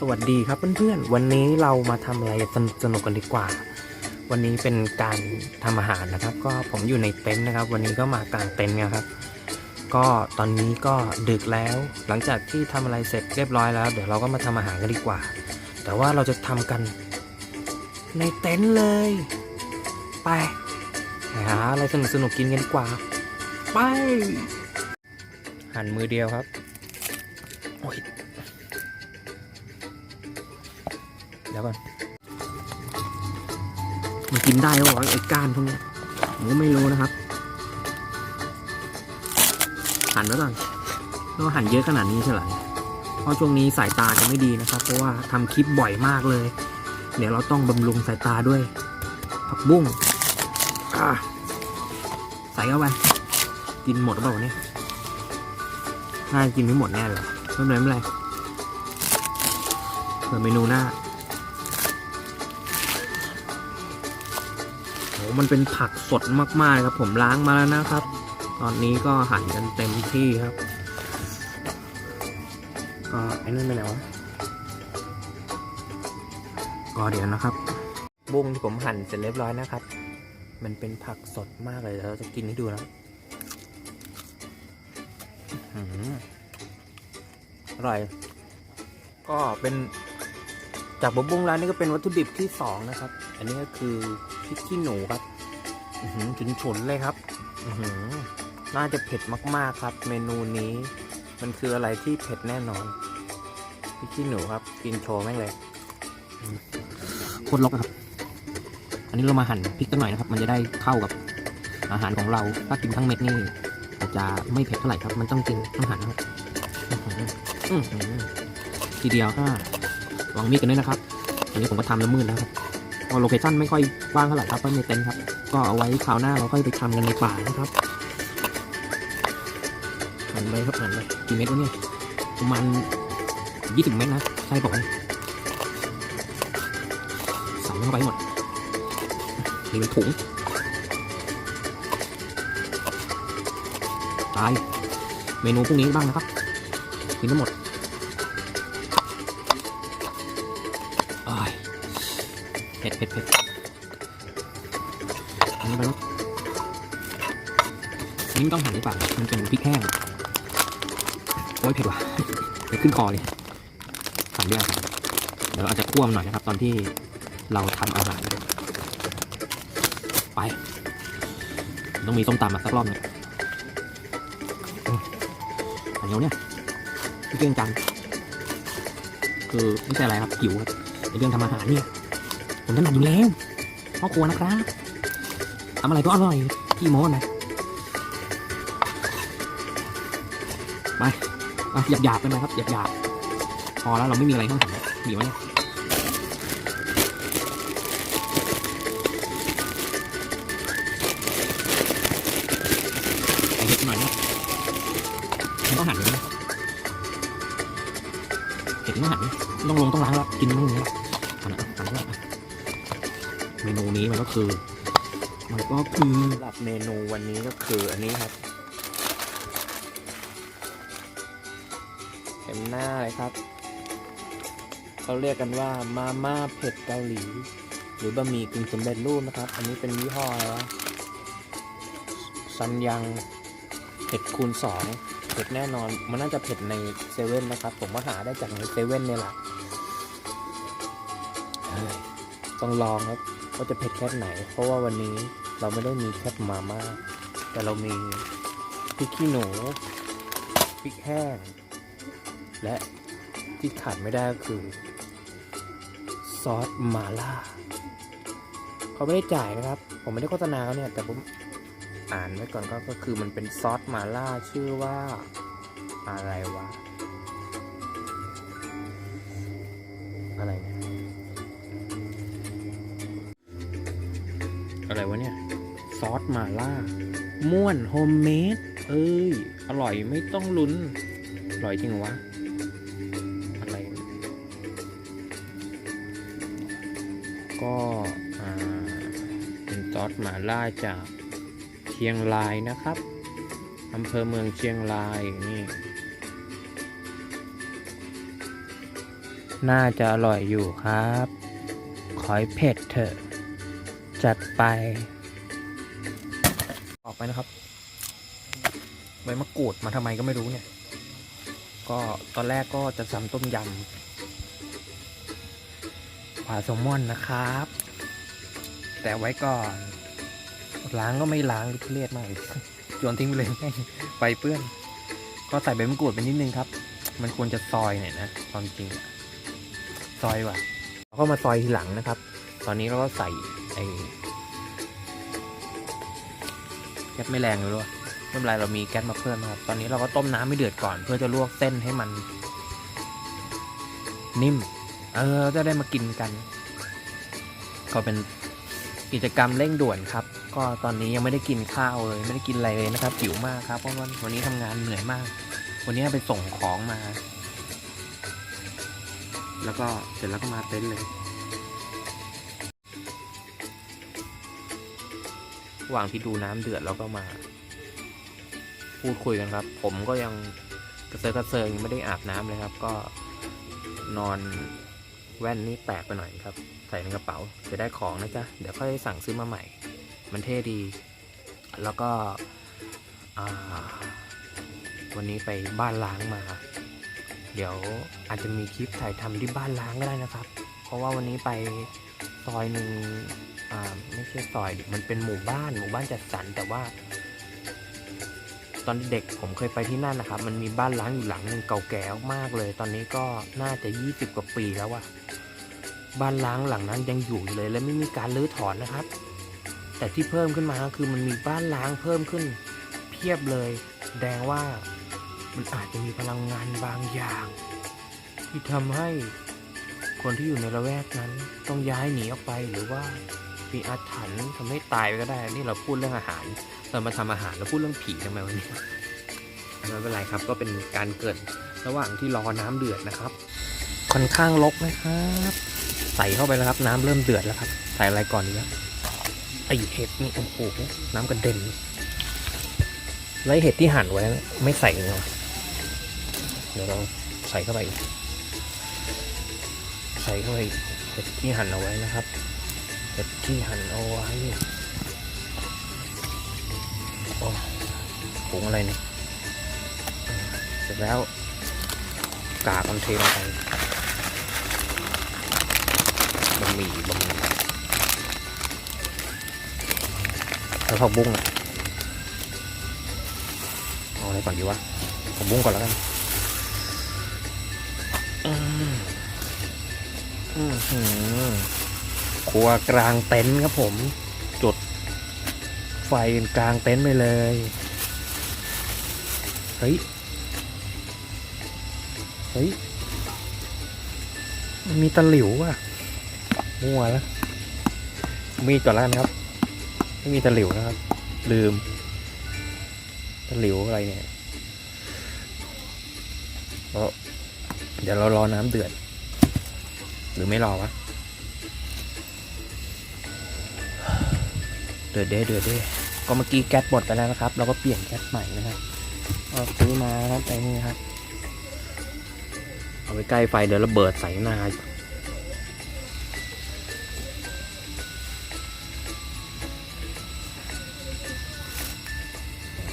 สวัสดีครับเพื่อนๆ วันนี้เรามาทำอะไรสนุกๆกันดีกว่า วันนี้เป็นการทำอาหารนะครับ ก็ผมอยู่ในเต็นท์นะครับ วันนี้ก็มากางเต็นท์เนี่ยครับ ก็ตอนนี้ก็ดึกแล้ว หลังจากที่ทำอะไรเสร็จเรียบร้อยแล้ว เดี๋ยวเราก็มาทำอาหารกันดีกว่า แต่ว่าเราจะทำกันในเต็นท์เลย ไปไปหาอะไรสนุกๆกินกันดีกว่า ไป หั่นมือเดียวครับโอ้ย เดี๋ยวก่อนมันกินได้หรอไอ้ก้านพวกนี้ผมก็ไม่รู้นะครับ หั่นไว้ก่อนแล้วหั่นเยอะขนาดนี้ใช่ไหมเพราะช่วงนี้สายตาจะไม่ดีนะครับ เพราะว่าทำคลิปบ่อยมากเลย เดี๋ยวเราต้องบำรุงสายตาด้วย ผักบุ้งใส่เข้าไป กินหมดหรือเปล่าเนี่ยน่าจะกินไม่หมดแน่เลยไม่เป็นไรไม่เป็นไรเผื่อเมนูหน้า โหมันเป็นผักสดมากๆครับ ผมล้างมาแล้วนะครับ ตอนนี้ก็หั่นกันเต็มที่ครับก็ไอ้นั่นไปไหนวะก็เดี๋ยวนะครับ บุ้งที่ผมหั่นเสร็จเรียบร้อยนะครับ มันเป็นผักสดมากเลยเราจะกินให้ดูนะอื้อหืออร่อย ก็เป็นจากบุ้งร้านนี้ก็เป็นวัตถุดิบที่สองนะครับ อันนี้ก็คือ พริกขี้หนูครับอือหือฉุนเลยครับอหือน่าจะเผ็ดมากๆครับ เมนูนี้ มันคืออะไรที่เผ็ดแน่นอนพริกขี้หนูครับ กินโชว์แม่งเลยโคตรลกอะครับ อันนี้เรามาหั่นพริกกันหน่อยนะครับ มันจะได้เข้ากับอาหารของเรา ถ้ากินทั้งเม็ดนี่อาจจะไม่เผ็ดเท่าไหร่ครับ มันต้องกินต้องหั่นครับทีเดียวก็วางมีดกันด้วยนะครับ อันนี้ผมก็ทำล้วมืดแล้วครับ โลเคชั่นไม่ค่อยกว้างเท่าไหร่ครับก็ในเต็นท์ครับ ก็เอาไว้คราวหน้าเราค่อยไปทำกันในป่านะครับหันไปครับหันไปกี่เม็ดวะเนี่ยประมาณยี่สิบเม็ดนะใช่ปะวะใส่เข้าไปหมดนี่เป็นถุงตายเมนูพวกนี้บ้างนะครับกินทั้งหมด เผ็ดเผ็ดอันนี้ไปแล้วอันนี้ไม่ต้องหั่นหรือเปล่ามันเป็นพริกแห้งโอ้ยเผ็ดว่ะเผ็ดขึ้นคอเลยหั่นด้วยกันเดี๋ยวเราอาจจะคั่วมันหน่อยนะครับ ตอนที่เราทำอาหารไป ต้องมีส้มตำมาสักรอบหนึงอืมอันนี้เนี่ยพี่เรื่องจังคือไม่ใช่อะไรครับหิวครับในเรื่องทำอาหารเนี่ย ผมถนัดอยู่แล้วพ่อครัวนะครับทำอะไรก็อร่อยพี่โมนะไปหยาบหยาบๆกันนะครับหยาบหยาบพอแล้วเราไม่มีอะไรต้องทำแล้วมีไหมเนี่ยใส่เห็ดหน่อยนะมันต้องหั่นเลยนะเห็ดต้องหั่นต้องลงต้องล้างแล้วกินไม่อย่างนี้ มนูนี้มันก็คือ มันก็คือสำหรับเมนูวันนี้ก็คืออันนี้ครับเต็มหน้าเลยครับเขาเรียกกันว่ามาม่าเผ็ดเกาหลี หรือบะหมี่กึ่งสำเร็จรูปนะครับ อันนี้เป็นยี่ห้ออะไรวะซันยังเผ็ดคูณสองเผ็ดแน่นอน มันน่าจะเผ็ดในเซเว่นนะครับ ผมก็หาได้จากในเซเว่นเนี่ยแหละเฮ้ยต้องลองครับ ว่าจะเผ็ดแค่ไหน เพราะว่าวันนี้เราไม่ได้มีแค่มาม่าแต่เรามีพริกขี้หนูพริกแห้ง และที่ขาดไม่ได้ก็คือ ซอสมาล่าเขาไม่ได้จ่ายนะครับ ผมไม่ได้โฆษณาเขาเนี่ย แต่ผมอ่านไว้ก่อนก็ก็คือมันเป็นซอสมาล่าชื่อว่าอะไรวะ อะไรเนี่ย อะไรวะเนี่ย ซอสมาล่า ม่วนโฮมเมด เอ้ย อร่อยไม่ต้องลุ้น อร่อยจริงวะ อะไร ก็อ่าเป็นซอสมาล่าจากเชียงรายนะครับอำเภอเมืองเชียงรายนี่ น่าจะอร่อยอยู่ครับ ขอให้เผ็ดเถอะ จัดไป ออกไปนะครับใบมะกรูดมาทำไมก็ไม่รู้เนี่ย ก็ตอนแรกก็จะทำต้มยำปลาแซลมอนนะครับ แต่ไว้ก่อน ล้างก็ไม่ล้างทุเรศมากเลยโยนทิ้งไปเลยไปเปื้อน ก็ใส่ใบมะกรูดไปนิดนึงครับ มันควรจะซอยหน่อยนะความจริงอะซอยว่ะแล้วก็มาซอยทีหลังนะครับ ตอนนี้เราก็ใส่ ไอ้แก๊สไม่แรงเลยด้วยไม่เป็นไรเรามีแก๊สมาเพิ่มนะครับ ตอนนี้เราก็ต้มน้ำไม่เดือดก่อน เพื่อจะลวกเส้นให้มัน นิ่ม เออจะได้มากินกัน ก็เป็นกิจกรรมเร่งด่วนครับ ก็ตอนนี้ยังไม่ได้กินข้าวเลย ไม่ได้กินอะไรเลยนะครับหิวมากครับเพราะว่าวันนี้ทำงานเหนื่อยมาก วันนี้ไปส่งของมา แล้วก็เสร็จแล้วก็มาเต็นท์เลย ระหว่างที่ดูน้ำเดือดเราก็มา พูดคุยกันครับ ผมก็ยังกระเซาะกระเซิงไม่ได้อาบน้ำเลยครับ ก็นอนแว่นนี่แตกไปหน่อยครับ ใส่ในกระเป๋าจะได้ของนะจ๊ะ เดี๋ยวค่อยสั่งซื้อมาใหม่ มันเท่ดี แล้วก็วันนี้ไปบ้านล้างมา เดี๋ยวอาจจะมีคลิปถ่ายทำที่บ้านล้างก็ได้นะครับ เพราะว่าวันนี้ไปซอยหนึ่ง ไม่ใช่ซอยมันเป็นหมู่บ้านหมู่บ้านจัดสรรแต่ว่า ตอนเด็กผมเคยไปที่นั่นนะครับ มันมีบ้านล้างอยู่หลังหนึ่งเก่าแก่มากเลย ตอนนี้ก็น่าจะ20กว่าปีแล้วอะบ้านล้างหลังนั้นยังอยู่เลย และไม่มีการรื้อถอนนะครับ แต่ที่เพิ่มขึ้นมาคือมันมีบ้านล้างเพิ่มขึ้น เพียบเลยแสดงว่ามันอาจจะมีพลังงานบางอย่าง ที่ทำให้คนที่อยู่ในละแวกนั้นต้องย้ายหนีออกไปหรือว่า มีอาถรรพ์ทำให้ตายไปก็ได้ นี่เราพูดเรื่องอาหาร เรามาทำอาหารแล้วพูดเรื่องผีทำไมวันนี้ไม่เป็นไรครับ ก็เป็นการเกิดระหว่างที่รอน้ำเดือดนะครับ ค่อนข้างลกนะครับ ใส่เข้าไปแล้วครับ น้ำเริ่มเดือดแล้วครับใส่อะไรก่อนดีครับไอเห็ดนี่โอ้โหน้ำกระเด็นแล้วเห็ดที่หั่นไว้ไม่ใส่เลยเหรอเดี๋ยวเราใส่เข้าไปใส่เข้าไปเห็ดที่หั่นเอาไว้นะครับ เห็ดที่หั่นเอาไว้โอ้ผงอะไรเนี่ยเสร็จแล้ว กากมันเทลงไปบะหมี่บะหมี่แล้วผักบุ้งอะเอาอะไรก่อนดีวะผักบุ้งก่อนแล้วกันอืมอืม ครัวกลางเต็นท์ครับผม จุดไฟกลางเต็นท์ไปเลย เฮ้ย เฮ้ย มีตะหลิวอะ มั่วแล้ว มีก่อนแล้วกันครับ ไม่มีตะหลิวนะครับ ลืม ตะหลิวอะไรเนี่ยเอ้เดี๋ยวเรารอน้ำเดือด หรือไม่รอวะ เดือดเด้เดือดเด้ก็เมื่อกี้แก๊สหมดไปแล้วนะครับ เราก็เปลี่ยนแก๊สใหม่นะครับก็ซื้อมาครับไอ้นี่ครับ เอาไปใกล้ไฟเดี๋ยวระเบิดใส่หน้า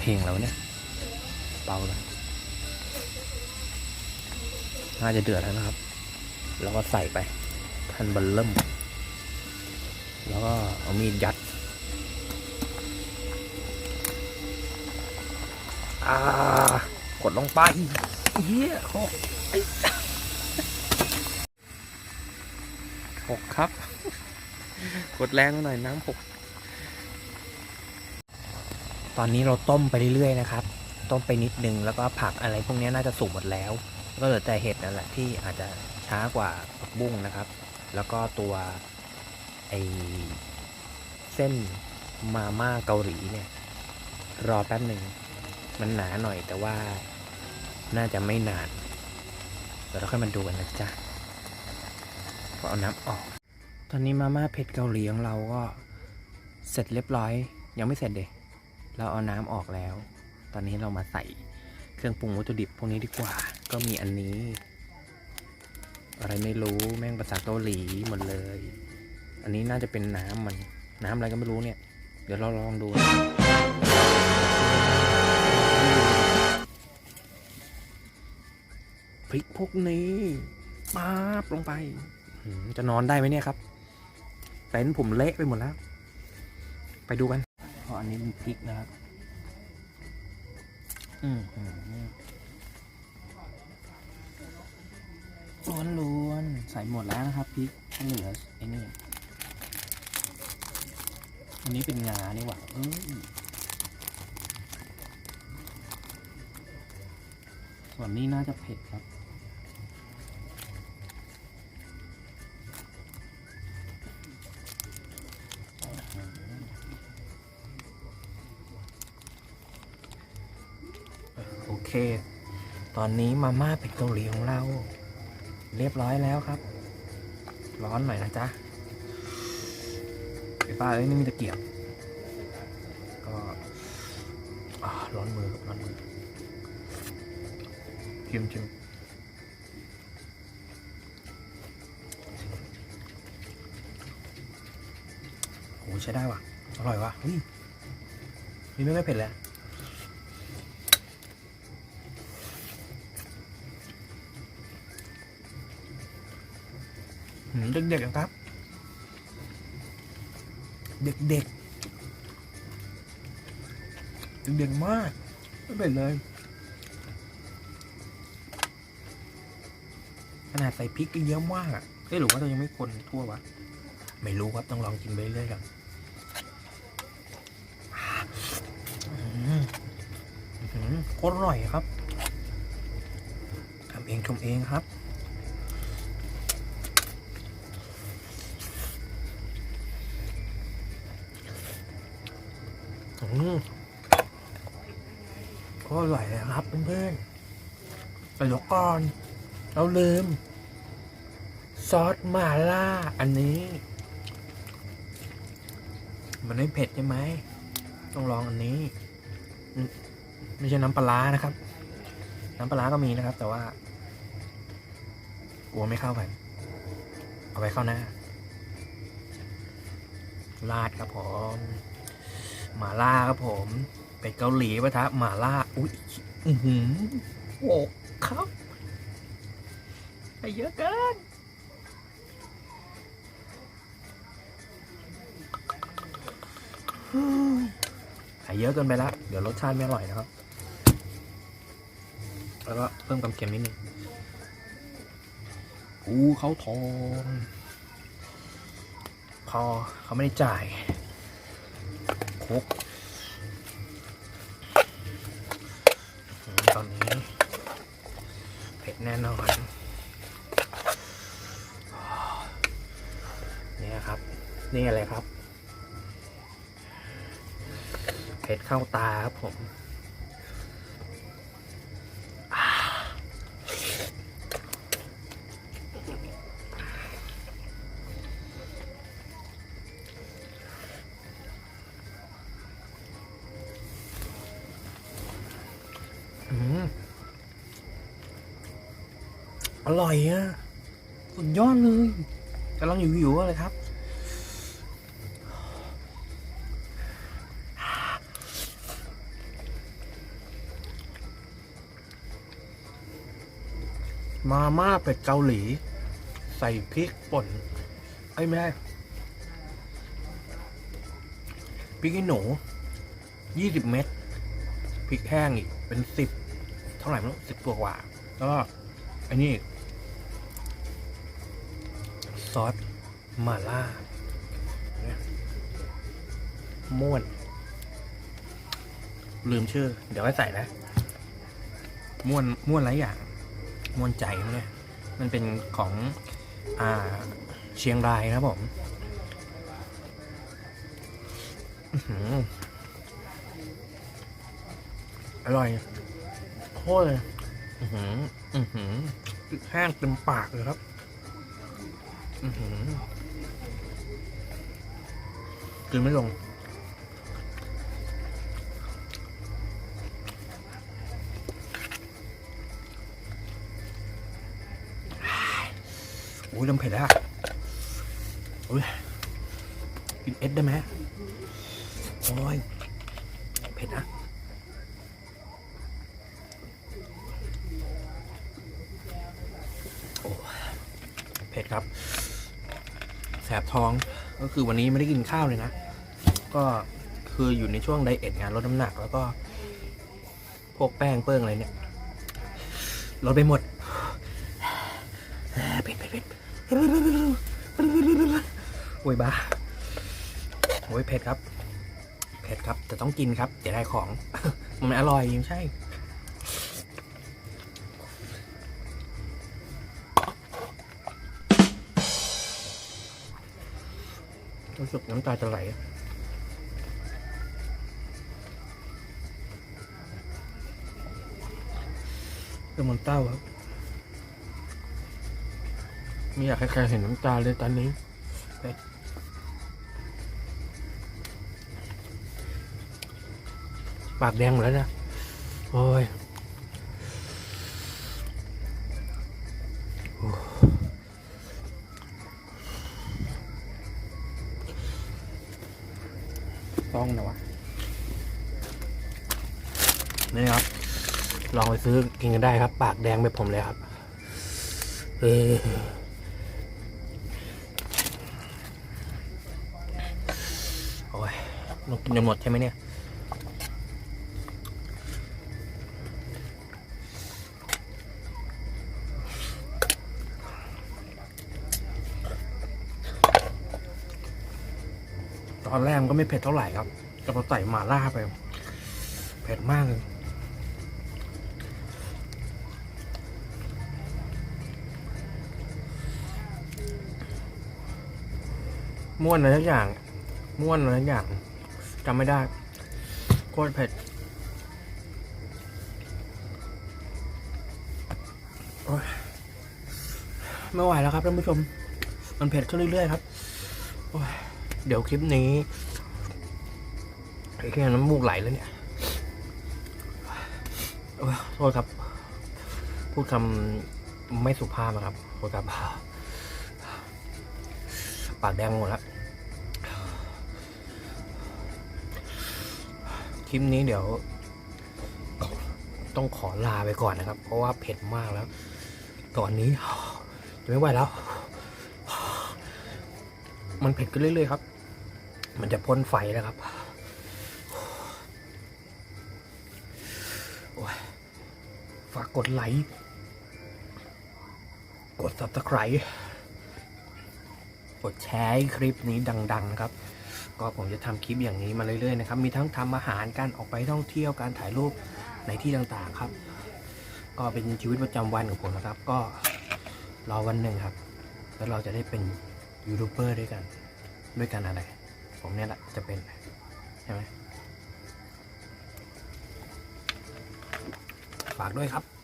เพลงแล้วเนี่ยเบาเลยน่าจะเดือดแล้วนะครับ แล้วก็ใส่ไป ทันบัลเริ่มแล้วก็เอามีดยัด กดลงไปเฮียหกไอ้หกครับ กดแรงหน่อยน้ำหก ตอนนี้เราต้มไปเรื่อยๆนะครับ ต้มไปนิดนึงแล้วก็ผักอะไรพวกนี้น่าจะสุกหมดแล้ว ก็เหลือแต่เห็ดนั่นแหละที่อาจจะช้ากว่าผักบุ้งนะครับ แล้วก็ตัวไอเส้นมาม่าเกาหลีเนี่ย รอแป๊บหนึ่ง มันหนาหน่อยแต่ว่าน่าจะไม่นานเดี๋ยวเราค่อยมาดูกันนะจ๊ะก็เอาน้ำออก ตอนนี้มาม่าเผ็ดเกาหลีของเราก็เสร็จเรียบร้อย ยังไม่เสร็จเดยเราเอาน้ำออกแล้ว ตอนนี้เรามาใส่เครื่องปรุงวัตถุดิบพวกนี้ดีกว่า ก็มีอันนี้ อะไรไม่รู้แม่งภาษาเกาหลีหมดเลย อันนี้น่าจะเป็นน้ำมันน้ำอะไรก็ไม่รู้เนี่ย เดี๋ยวเราลองดู พริกพวกนี้ป๊าบลงไปหืมจะนอนได้ไหมเนี่ยครับเต็นท์ผมเละไปหมดแล้ว ไปดูกันเพราะอันนี้เป็นพริกนะครับ อืมล้วนล้วนๆใส่หมดแล้วนะครับพริกก็เหลือไอ้นี่อันนี้เป็นงานี่หว่าเอ้ยส่วนนี้น่าจะเผ็ดครับ เค ตอนนี้มาม่าเป็ดเกาหลีของเรา เรียบร้อยแล้วครับ ร้อนหน่อยนะจ๊ะไอ้ป้าเอ้ยไม่มีตะเกียบ ก็ร้อนมือครับร้อนมือชิมชิมโหใช้ได้ว่ะ อร่อยว่ะเฮ้ยนี่ไม่ไม่เผ็ดแล้ว เด็กๆนะครับ เด็กๆเด็กๆมากไม่เป็นเลย ขนาดใส่พริกก็เยอะมากอะเอ้ยหรือว่าเรายังไม่คนทั่ววะไม่รู้ครับต้องลองกินไปเรื่อยๆก่อนโคตรอร่อยครับทำเองชมเองครับ ก็อร่อยเลยครับเพื่อนๆแต่เดี๋ยวก่อน เราลืม ซอสมาล่า อันนี้ มันไม่เผ็ดใช่ไหม ต้องลองอันนี้ ไม่ใช่น้ำปลานะครับ น้ำปลาก็มีนะครับ แต่ว่ากลัวไม่เข้ากัน เอาไว้เข้าหน้าราดครับผม หมาล่าครับผมเป็ดเกาหลีปะทะหมาล่าอุ้ยอือหือโอ้ครับไปเยอะเกินใส่เยอะเกินไปละเดี๋ยวรสชาติไม่อร่อยนะครับ แล้วก็เพิ่มความเค็มนิดนึงอู้เขาทองพอเขาไม่ได้จ่าย ครกตอนนี้เผ็ดแน่นอน นี่ครับ นี่อะไรครับ เผ็ดเข้าตาครับผม อร่อยอะสุดยอดเลยกำลังหิวๆเลยครับมาม่าเป็ดเกาหลี ใส่พริกป่นไอ้ยไม่พริกขี้หนูยี่สิบเม็ดพริกแห้งอีกเป็นสิบเท่าไหร่ไม่รู้สิบตัวกว่า แล้วก็อันนี้ มาล่าม่วน ลืมชื่อ เดี๋ยวไว้ใส่นะ ม่วนม่วนหลายอย่าง ม่วนใจมั้งเนี่ยมันเป็นของอ่าเชียงรายนะครับผมอื้อหืออร่อย โคตรเลยอือหือ อือหือแห้งเต็มปากเลยครับ อือหือ กินไม่ลงออ้ยลำเผ็ดแล้วอะโอ้ยกินเอสได้ไหมโอ้ยเผ็ดนะโอ้เผ็ดครับ แสบท้อง ก็คือวันนี้ไม่ได้กินข้าวเลยนะ ก็คืออยู่ในช่วงไดเอทงานลดน้ำหนัก แล้วก็พวกแป้งเปิ้งอะไรเนี่ยลดไปหมดเผ็ดเผ็ดเผ็ดโอ้ยบ้าโอ้ยเผ็ดครับ เผ็ดครับ แต่ต้องกินครับเดี๋ยวได้ของ มันอร่อยยังใช่ รู้สึกน้ำตาจะไหลเป็นมันเต้าครับไม่อยากให้ใครเห็นน้ำตาเลยตอนนี้ปากแดงหมดแล้วนะ โอ้ยโอ้ต้องนะวะ นี่ครับ ลองไป ซื้อกินกันได้ครับ ปากแดงแบบผมเลยครับ เออโอ้ยเรากินจนหมดใช่ไหมเนี่ยตอนแรกมันก็ไม่เผ็ดเท่าไหร่ครับ แต่พอใส่หม่าล่าไป เผ็ดมากเลย ม้วนอะไรทุกอย่างม้วนอะไรทุกอย่างจำไม่ได้โคตรเผ็ดโอ๊ยไม่ไหวแล้วครับท่านผู้ชม มันเผ็ดขึ้นเรื่อยๆครับโอ๊ยเดี๋ยวคลิปนี้ไอ้แค่น้ำมูกไหลแล้วเนี่ยโอ๊ยโทษครับ พูดคำไม่สุภาพนะครับโทษครับ ปากแดงหมดแล้ว คลิปนี้เดี๋ยว ต้องขอลาไปก่อนนะครับ เพราะว่าเผ็ดมากแล้ว ตอนนี้จะไม่ไหวแล้ว มันเผ็ดขึ้นเรื่อยๆครับ มันจะพ่นไฟแล้วครับฝากกดไลค์กด subscribe กดแชร์ให้คลิปนี้ดัง ๆ นะครับ ก็ผมจะทำคลิปอย่างนี้มาเรื่อยๆนะครับ มีทั้งทำอาหารการออกไปท่องเที่ยวการถ่ายรูปในที่ต่างๆครับ ก็เป็นชีวิตประจำวันของผมนะครับ ก็รอวันหนึ่งครับ แล้วเราจะได้เป็นยูทูบเบอร์ด้วยกันด้วยกันอะไร ผมเนี่ยแหละจะเป็นใช่ไหมฝากด้วยครับ